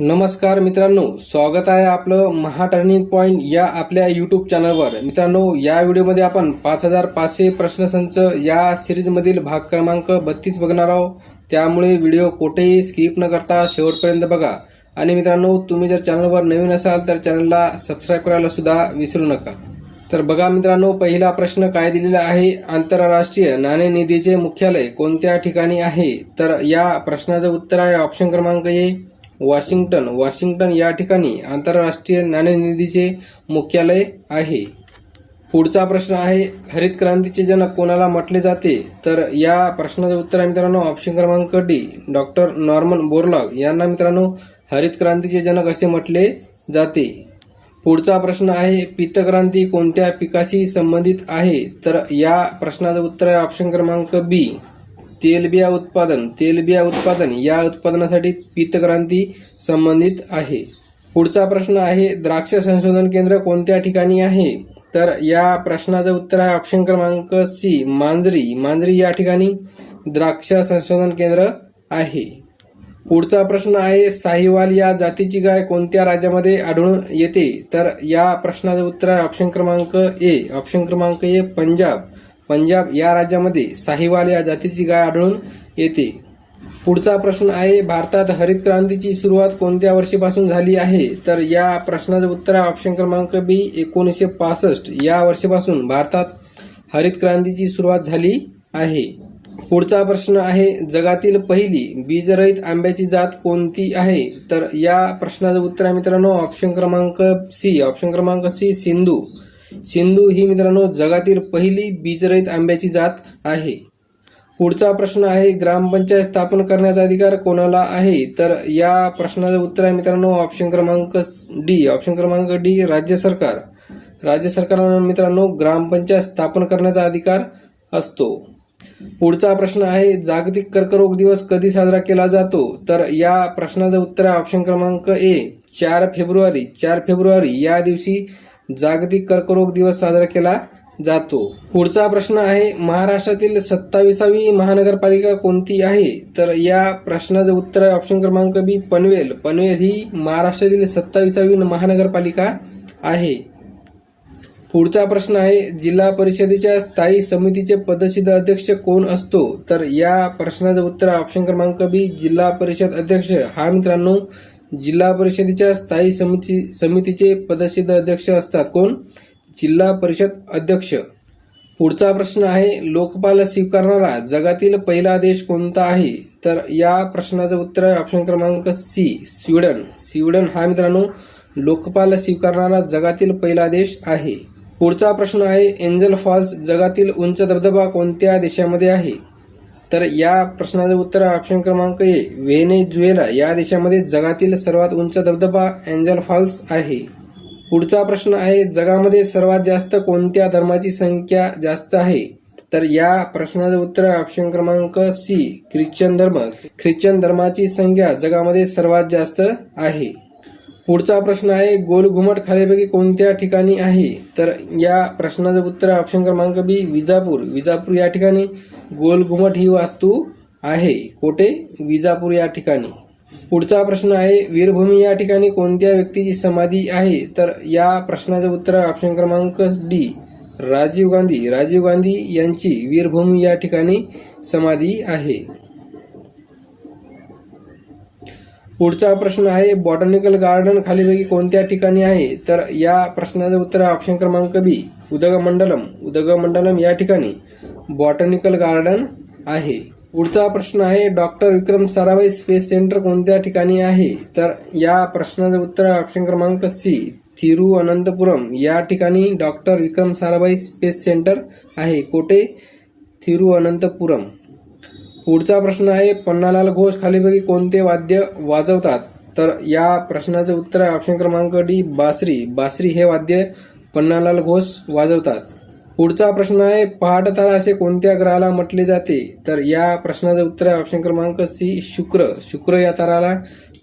नमस्कार मित्रांनो स्वागत आहे आपलं महा टर्निंग पॉईंट या आपल्या यूट्यूब चॅनलवर मित्रांनो या व्हिडिओमध्ये आपण पाच हजार पाचशे प्रश्नसंच या सिरीजमधील भाग क्रमांक बत्तीस बघणार आहोत. त्यामुळे व्हिडिओ कुठेही स्किप न करता शेवटपर्यंत बघा. आणि मित्रांनो तुम्ही जर चॅनलवर नवीन असाल तर चॅनलला सबस्क्राईब करायला सुद्धा विसरू नका. तर बघा मित्रांनो पहिला प्रश्न काय दिलेला आहे? आंतरराष्ट्रीय नाणेनिधीचे मुख्यालय कोणत्या ठिकाणी आहे? तर या प्रश्नाचं उत्तर आहे ऑप्शन क्रमांक ए. वॉशिंग्टन वॉशिंग्टन या ठिकाणी आंतरराष्ट्रीय नाणेनिधीचे मुख्यालय आहे. पुढचा प्रश्न आहे हरित क्रांतीचे जनक कोणाला म्हटले जाते? तर या प्रश्नाचं उत्तर आहे मित्रांनो ऑप्शन क्रमांक डी डॉक्टर नॉर्मन बोरलॉग. यांना मित्रांनो हरित क्रांतीचे जनक असे म्हटले जाते. पुढचा प्रश्न आहे पित्तक्रांती कोणत्या पिकाशी संबंधित आहे? तर या प्रश्नाचं उत्तर आहे ऑप्शन क्रमांक बी तेलबिया उत्पादन तेलबिया उत्पादन या उत्पादनासाठी पीतक्रांती संबंधित आहे. पुढचा प्रश्न आहे द्राक्ष संशोधन केंद्र कोणत्या ठिकाणी आहे? तर या प्रश्नाचं उत्तर आहे ऑप्शन क्रमांक सी मांजरी. मांजरी या ठिकाणी द्राक्ष संशोधन केंद्र आहे. पुढचा प्रश्न आहे साहिवाल या जातीची गाय कोणत्या राज्यामध्ये आढळून येते? तर या प्रश्नाचं उत्तर आहे ऑप्शन क्रमांक ए ऑप्शन क्रमांक ए पंजाब. पंजाब या राज्यामध्ये साहिवाल या जातीची गाय आढळून येते. पुढचा प्रश्न आहे भारतात हरित क्रांतीची सुरुवात कोणत्या वर्षीपासून झाली आहे? तर या प्रश्नाचं उत्तर आहे ऑप्शन क्रमांक बी एकोणीसशे पासष्ट. या वर्षीपासून भारतात हरित क्रांतीची सुरुवात झाली आहे. पुढचा प्रश्न आहे जगातील पहिली बीजरहित आंब्याची जात कोणती आहे? तर या प्रश्नाचं उत्तर आहे मित्रांनो ऑप्शन क्रमांक सी ऑप्शन क्रमांक सी सिंधू. सिंधू ही मित्रांनो जगातील पहिली बीजरहित आंब्याची जात आहे. पुढचा प्रश्न आहे ग्रामपंचायत स्थापन करण्याचा अधिकार कोणाला आहे? तर या प्रश्नाचं उत्तर आहे मित्रांनो ऑप्शन क्रमांक डी. ऑप्शन क्रमांक डी राज्य सरकार. राज्य सरकारला मित्रांनो ग्रामपंचायत स्थापन करण्याचा अधिकार असतो. पुढचा प्रश्न आहे जागतिक कर्करोग दिवस कधी साजरा केला जातो? तर या प्रश्नाचं उत्तर आहे ऑप्शन क्रमांक ए. चार फेब्रुवारी. चार फेब्रुवारी या दिवशी जागतिक कर्करोग दिवस साजरा केला जातो. पुढचा प्रश्न आहे महाराष्ट्रातील सत्तावीसावी महानगरपालिका कोणती आहे? तर या प्रश्नाचं उत्तर आहे ऑप्शन क्रमांक बी पनवेल. पनवेल ही महाराष्ट्रातील सत्तावीसावी महानगरपालिका आहे. पुढचा प्रश्न आहे जिल्हा परिषदेच्या स्थायी समितीचे पदसिद्ध अध्यक्ष कोण असतो? तर या प्रश्नाचं उत्तर ऑप्शन क्रमांक बी जिल्हा परिषद अध्यक्ष. हा मित्रांनो जिल्हा परिषदेच्या स्थायी समिती समितीचे पदसिद्ध अध्यक्ष असतात. कोण? जिल्हा परिषद अध्यक्ष. पुढचा प्रश्न आहे लोकपाल स्वीकारणारा जगातील पहिला देश कोणता आहे? तर या प्रश्नाचं उत्तर आहे ऑप्शन क्रमांक सी स्वीडन. स्वीडन हा मित्रांनो लोकपाल स्वीकारणारा जगातील पहिला देश आहे. पुढचा प्रश्न आहे एंजल फॉल्स जगातील उंच धबधबा कोणत्या देशामध्ये आहे? तर या प्रश्नाचं उत्तर ऑप्शन क्रमांक ए. व्हेनेझुएला या देशामध्ये जगातील सर्वात उंच धबधबा एंजल फॉल्स आहे. पुढचा प्रश्न आहे जगामध्ये सर्वात जास्त कोणत्या धर्माची संख्या जास्त आहे? तर या प्रश्नाचं उत्तर ऑप्शन क्रमांक सी. ख्रिश्चन धर्म. ख्रिश्चन धर्माची संख्या जगामध्ये सर्वात जास्त आहे. पुढचा प्रश्न आहे गोल घुमट खालीपैकी कोणत्या ठिकाणी आहे? तर या प्रश्नाचं उत्तर ऑप्शन क्रमांक बी विजापूर. विजापूर या ठिकाणी गोल घुमट ही वास्तू आहे. कोठे? विजापूर या ठिकाणी. पुढचा प्रश्न आहे वीरभूमी या ठिकाणी कोणत्या व्यक्तीची समाधी आहे? तर या प्रश्नाचं उत्तर ऑप्शन क्रमांक डी राजीव गांधी. राजीव गांधी यांची वीरभूमी या ठिकाणी समाधी आहे. पुढचा प्रश्न आहे बॉटनिकल गार्डन खालीपैकी कोणत्या ठिकाणी आहे? तर या प्रश्नाचं उत्तर आहे ऑप्शन क्रमांक बी उदगमंडलम. उदगमंडलम या ठिकाणी बॉटनिकल गार्डन आहे. पुढचा प्रश्न आहे doctor Vikram Sarabhai space centre कोणत्या ठिकाणी आहे? तर या प्रश्नाचं उत्तर आहे ऑप्शन क्रमांक सी थिरुअनंतपुरम. या ठिकाणी doctor Vikram Sarabhai space centre आहे. कोठे? थिरुअनंतपुरम. पुढचा प्रश्न आहे पन्नालाल घोष खालीपैकी कोणते वाद्य वाजवतात? तर या प्रश्नाचं उत्तर आहे ऑप्शन क्रमांक डी बासरी. बासरी हे वाद्य पन्नालाल घोष वाजवतात. पुढचा प्रश्न आहे पहाट तारा असे कोणत्या ग्रहाला म्हटले जाते? तर या प्रश्नाचं उत्तर आहे ऑप्शन क्रमांक सी शुक्र. शुक्र या ताराला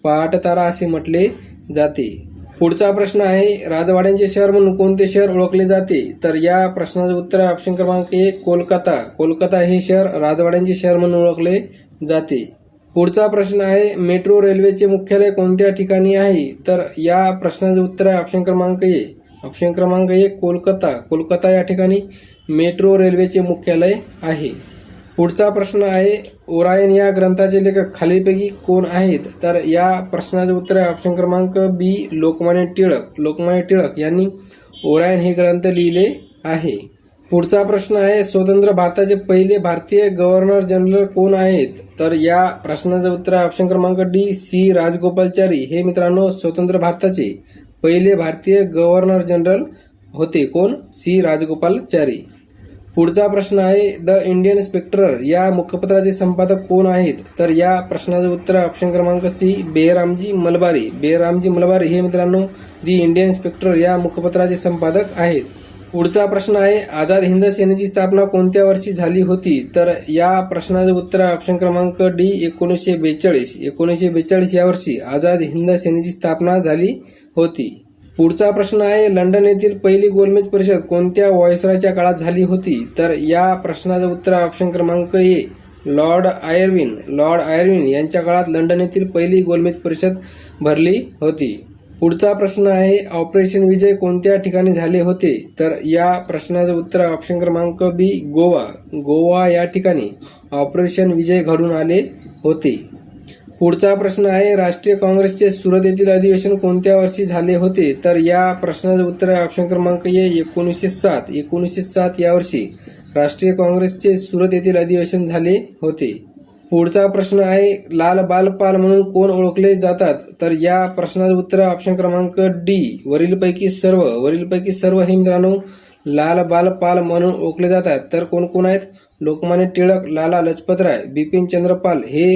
पहाट तारा असे म्हटले जाते. पुढचा प्रश्न आहे राजवाड्यांचे शहर म्हणून कोणते शहर ओळखले जाते? तर या प्रश्नाचं उत्तर आहे ऑप्शन क्रमांक एक कोलकाता. कोलकाता हे शहर राजवाड्यांचे शहर म्हणून ओळखले जाते. पुढचा प्रश्न आहे मेट्रो रेल्वेचे मुख्यालय कोणत्या ठिकाणी आहे? तर या प्रश्नाचे उत्तर आहे ऑप्शन क्रमांक ए. ऑप्शन क्रमांक एक कोलकाता. कोलकाता या ठिकाणी मेट्रो रेल्वेचे मुख्यालय आहे. पुढचा प्रश्न आहे ओरायन या ग्रंथाचे लेखक खालीलपैकी कोण आहेत? तर या प्रश्नाचे उत्तर आहे ऑप्शन क्रमांक बी लोकमान्य टिळक. लोकमान्य टिळक यांनी ओरायन हे ग्रंथ लिहिले आहे. पुढचा प्रश्न आहे स्वतंत्र भारताचे पहिले भारतीय गव्हर्नर जनरल कोण आहेत? तर या प्रश्नाचं उत्तर आहे ऑप्शन क्रमांक डी सी राजगोपालचारी. हे मित्रांनो स्वतंत्र भारताचे पहिले भारतीय गव्हर्नर जनरल होते. कोण? सी राजगोपालचारी. पुढचा प्रश्न आहे द इंडियन स्पेक्ट्रर या मुखपत्राचे संपादक कोण आहेत? तर या प्रश्नाचं उत्तर ऑप्शन क्रमांक सी बेहरामजी मलबारी. बेहरामजी मलबारी हे मित्रांनो दी इंडियन स्पेक्ट्रर या मुखपत्राचे संपादक आहेत. पुढचा प्रश्न आहे आझाद हिंद सेनेची स्थापना कोणत्या वर्षी झाली होती? तर या प्रश्नाचं उत्तर ऑप्शन क्रमांक डी एकोणीसशे बेचाळीस. एकोणीसशे बेचाळीस या वर्षी आझाद हिंद सेनेची स्थापना झाली होती. पुढचा प्रश्न आहे लंडन येथील पहिली गोलमेज परिषद कोणत्या व्हॉयसरायच्या काळात झाली होती? तर या प्रश्नाचं उत्तर ऑप्शन क्रमांक A lord Irwin. Lord Irwin यांच्या काळात लंडन येथील पहिली गोलमेज परिषद भरली होती. पुढचा प्रश्न आहे ऑपरेशन विजय कोणत्या ठिकाणी झाले होते? तर या प्रश्नाचं उत्तर ऑप्शन क्रमांक बी गोवा. गोवा या ठिकाणी ऑपरेशन विजय घडून आले होते. पुढचा प्रश्न आहे राष्ट्रीय काँग्रेसचे सुरत येथील अधिवेशन कोणत्या वर्षी झाले होते? तर या प्रश्नाचं उत्तर आहे ऑप्शन क्रमांक ए एकोणीसशे सात. एकोणीसशे सात या वर्षी राष्ट्रीय काँग्रेसचे सुरत येथील अधिवेशन झाले होते. पुढचा प्रश्न आहे लाल बालपाल म्हणून कोण ओळखले जातात? तर या प्रश्नाचं उत्तर ऑप्शन क्रमांक डी. वरीलपैकी सर्व वरीलपैकी सर्व हे मित्रांनो लाल बालपाल म्हणून ओळखले जातात. तर कोण कोण आहेत? लोकमान्य टिळक लाला लजपतराय बिपिन चंद्रपाल हे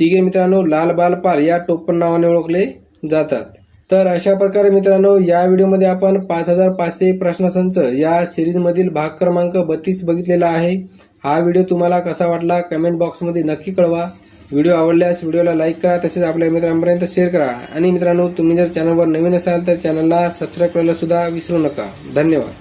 तिघे मित्रांनो लाल बालपाल या टोपण नावाने ओळखले जातात. तर अशा प्रकारे मित्रांनो या व्हिडिओमध्ये आपण पाच हजार पाचशे प्रश्नसंच या सिरीजमधील भाग क्रमांक बत्तीस बघितलेला आहे. हा व्हिडिओ तुम्हाला कसा वाटला कमेंट बॉक्समध्ये नक्की कळवा. व्हिडिओ आवडल्यास व्हिडिओला लाईक करा तसेच आपल्या मित्रांपर्यंत शेअर करा. आणि मित्रांनो तुम्ही जर चॅनलवर नवीन असाल तर चॅनलला सबस्क्राईब करायला सुद्धा विसरू नका. धन्यवाद.